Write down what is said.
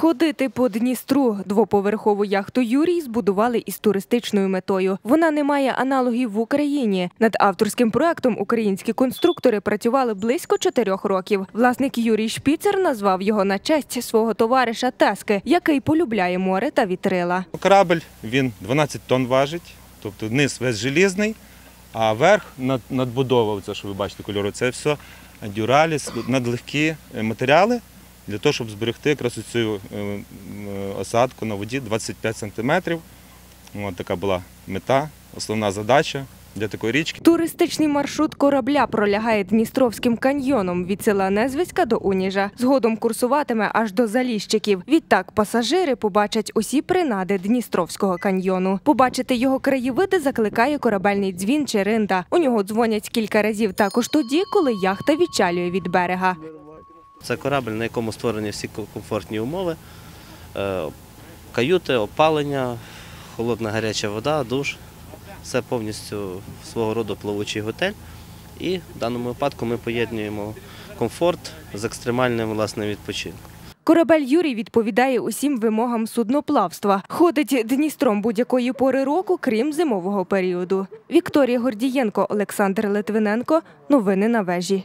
Ходити по Дністру двоповерхову яхту Юрій збудували із туристичною метою. Вона не має аналогів в Україні. Над авторським проектом українські конструктори працювали близько чотирьох років. Власник Юрій Шпіцер назвав його на честь свого товариша Тески, який полюбляє море та вітрила. Корабль він 12 тонн важить, тобто низ весь желізний, а верх надбудова, це що ви бачите кольору, це все дюраліс, надлегкі матеріали для того, щоб зберегти якраз цю е, осадку на воді 25 сантиметрів. От така була мета, основна задача для такої річки. Туристичний маршрут корабля пролягає Дністровським каньйоном від села Незвиська до Уніжа. Згодом курсуватиме аж до Заліщиків. Відтак пасажири побачать усі принади Дністровського каньйону. Побачити його краєвиди закликає корабельний дзвін чи ринда. У нього дзвонять кілька разів також тоді, коли яхта відчалює від берега. Це корабль, на якому створені всі комфортні умови, Е, каюти, опалення, холодна гаряча вода, душ. Це повністю свого роду плавучий готель. І в даному випадку ми поєднуємо комфорт з екстремальним власним відпочинком. Корабель Юрій відповідає усім вимогам судноплавства. Ходить Дністром будь-якої пори року, крім зимового періоду. Вікторія Гордієнко, Олександр Литвиненко. Новини на вежі.